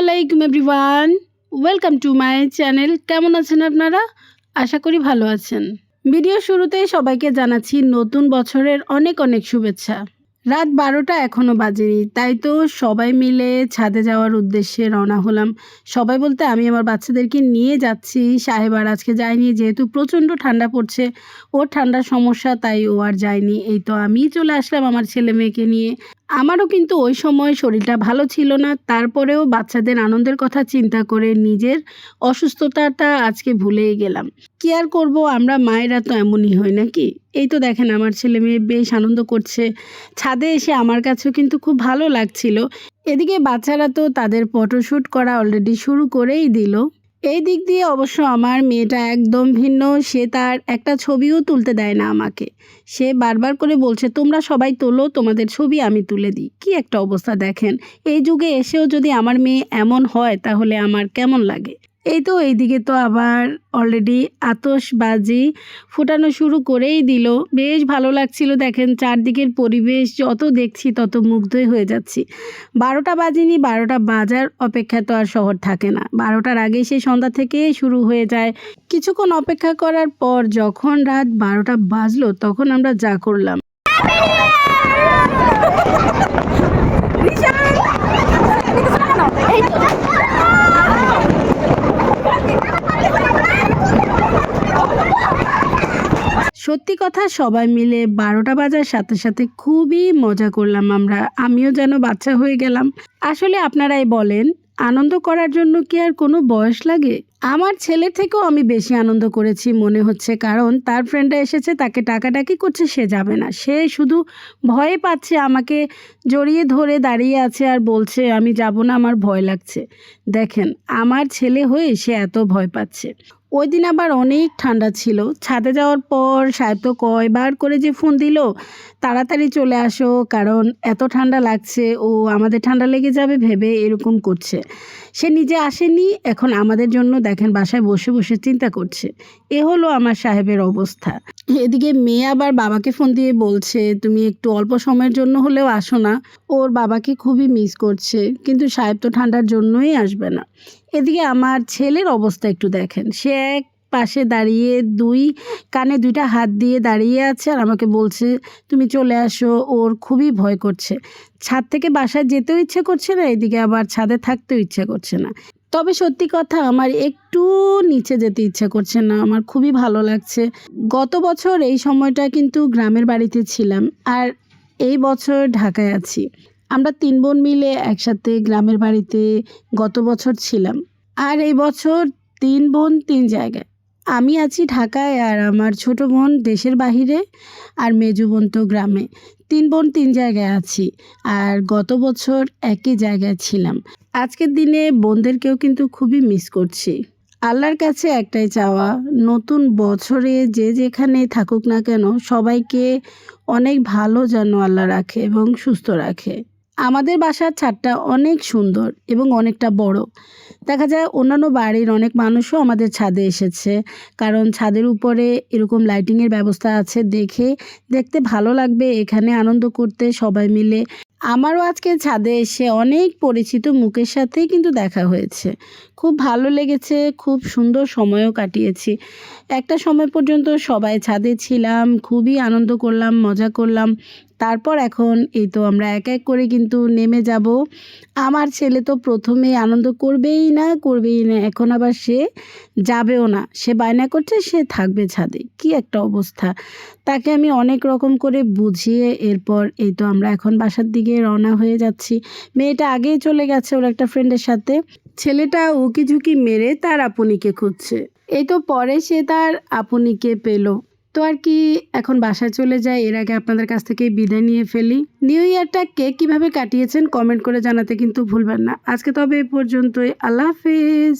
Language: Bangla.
আলাইকুম everyone. Welcome to my channel. কেমন আছেন আপনারা? আশা করি ভালো আছেন। ভিডিও শুরুতে সবাইকে জানাচ্ছি নতুন বছরের অনেক অনেক শুভেচ্ছা। রাত বারোটা এখনও বাজেনি, তাই তো সবাই মিলে ছাদে যাওয়ার উদ্দেশ্যে রওনা হলাম। সবাই বলতে আমি আমার বাচ্চাদেরকে নিয়ে যাচ্ছি। সাহেবার আজকে যায়নি, যেহেতু প্রচণ্ড ঠান্ডা পড়ছে। ওর ঠান্ডার সমস্যা, তাই ও আর যায়নি। এই তো আমিই চলে আসলাম আমার ছেলে মেয়েকে নিয়ে। আমারও কিন্তু ওই সময় শরীরটা ভালো ছিল না। তারপরেও বাচ্চাদের আনন্দের কথা চিন্তা করে নিজের অসুস্থতাটা আজকে ভুলেই গেলাম। কি আর করব, আমরা মায়েরা তো এমনই হয় নাকি? এই তো দেখেন আমার ছেলে মেয়ে বেশ আনন্দ করছে। ছাদে এসে আমার কাছেও কিন্তু খুব ভালো লাগছিল। এদিকে বাচ্চারা তো তাদের ফটোশ্যুট করা অলরেডি শুরু করেই দিল। এই দিক দিয়ে অবশ্য আমার মেয়েটা একদম ভিন্ন। সে তার একটা ছবিও তুলতে দেয় না আমাকে। সে বারবার করে বলছে, তোমরা সবাই তোলো, তোমাদের ছবি আমি তুলে দিই। কি একটা অবস্থা দেখেন। এই যুগে এসেও যদি আমার মেয়ে এমন হয়, তাহলে আমার কেমন লাগে? এই তো এইদিকে তো আবার অলরেডি আতশবাজি ফোটানো শুরু করেই দিল। বেশ ভালো লাগছিল দেখেন চারদিকের পরিবেশ যত দেখছি তত মুগ্ধই হয়ে যাচ্ছি। বারোটা বাজেনি, বারোটা বাজার অপেক্ষা তো আর শহর থাকে না। বারোটার আগে সেই সন্ধ্যা থেকে শুরু হয়ে যায়। কিছুক্ষণ অপেক্ষা করার পর যখন রাত বারোটা বাজলো তখন আমরা যা করলাম। সত্যি কথা সবাই মিলে বারোটা বাজার সাথে সাথে খুবই মজা করলাম আমরা। আমিও যেন বাচ্চা হয়ে গেলাম। আসলে আপনারাই বলেন, আনন্দ করার জন্য কি আর কোনো বয়স লাগে? আমার ছেলে থেকেও আমি বেশি আনন্দ করেছি মনে হচ্ছে, কারণ তার ফ্রেন্ডরা এসেছে, তাকে টাকাটাকি করছে, সে যাবে না। সে শুধু ভয়ে পাচ্ছে, আমাকে জড়িয়ে ধরে দাঁড়িয়ে আছে আর বলছে, আমি যাব না, আমার ভয় লাগছে। দেখেন, আমার ছেলে হয়ে সে এত ভয় পাচ্ছে। ওই দিন আবার অনেক ঠান্ডা ছিল। ছাদে যাওয়ার পর সাহেব কয়বার করে যে ফোন দিল, তাড়াতাড়ি চলে আসো, কারণ এত ঠান্ডা লাগছে, ও আমাদের ঠান্ডা লেগে যাবে, ভেবে এরকম করছে। সে নিজে আসেনি, এখন আমাদের জন্য দেখেন, বাসায় বসে বসে চিন্তা করছে। এ হলো আমার সাহেবের অবস্থা। এদিকে মেয়ে আবার বাবাকে ফোন দিয়ে বলছে, তুমি একটু অল্প সময়ের জন্য হলেও আসো না। ওর বাবাকে খুবই মিস করছে, কিন্তু সাহেব তো ঠান্ডার জন্যই আসবে না। এদিকে আমার ছেলের অবস্থা একটু দেখেন। সে এক পাশে দাঁড়িয়ে দুই কানে দুইটা হাত দিয়ে দাঁড়িয়ে আছে আর আমাকে বলছে, তুমি চলে আসো, ওর খুবই ভয় করছে। ছাদ থেকে বাসায় যেতেও ইচ্ছে করছে না, এদিকে আবার ছাদে থাকতেও ইচ্ছে করছে না। তবে সত্যি কথা আমার একটু নিচে যেতে ইচ্ছা করছে না, আমার খুবই ভালো লাগছে। গত বছর এই সময়টা কিন্তু গ্রামের বাড়িতে ছিলাম আর এই বছর ঢাকায় আছি। আমরা তিন বোন মিলে একসাথে গ্রামের বাড়িতে গত বছর ছিলাম। আর এই বছর তিন বোন, তিন জায়গায়। আমি আছি ঢাকায় আর আমার ছোট বোন দেশের বাহিরে আর মেজু বোন তো গ্রামে। তিন বোন তিন জায়গায় আছি আর গত বছর একই জায়গায় ছিলাম। আজকের দিনে বোনদেরকেও কিন্তু খুবই মিস করছি। আল্লাহর কাছে একটাই চাওয়া, নতুন বছরে যে যেখানে থাকুক না কেন সবাইকে অনেক ভালো যেন আল্লাহ রাখে এবং সুস্থ রাখে। আমাদের বাসার ছাদটা অনেক সুন্দর এবং অনেকটা বড়। দেখা যায় অন্যান্য বাড়ির অনেক মানুষও আমাদের ছাদে এসেছে। কারণ ছাদের উপরে এরকম লাইটিংয়ের ব্যবস্থা আছে দেখে দেখতে ভালো লাগবে, এখানে আনন্দ করতে সবাই মিলে। আমারও আজকে ছাদে এসে অনেক পরিচিত মুখের সাথেই কিন্তু দেখা হয়েছে। খুব ভালো লেগেছে, খুব সুন্দর সময়ও কাটিয়েছি। একটা সময় পর্যন্ত সবাই ছাদে ছিলাম, খুবই আনন্দ করলাম, মজা করলাম। তারপর এখন এই তো আমরা এক এক করে কিন্তু নেমে যাব। আমার ছেলে তো প্রথমে আনন্দ করবেই না করবেই না, এখন আবার সে যাবেও না। সে বায়না করছে, সে থাকবে ছাদে। কি একটা অবস্থা। তাকে আমি অনেক রকম করে বুঝিয়ে এরপর এই তো আমরা এখন বাসার দিকে রওনা হয়ে যাচ্ছি। মেয়েটা আগেই চলে গেছে ওর একটা ফ্রেন্ডের সাথে। ছেলেটা উকি ঝুঁকি মেরে তার আপনিকে খুঁজছে। এই তো পরে সে তার আপনিকে পেল। তো আর কি, এখন বাসায় চলে যায় এর আগে আপনাদের কাছ থেকে বিদায় নিয়ে ফেলি। নিউ ইয়ারটা কে কীভাবে কাটিয়েছেন কমেন্ট করে জানাতে কিন্তু ভুলবেন না। আজকে তবে এ পর্যন্তই, আল্লাহ হাফেজ।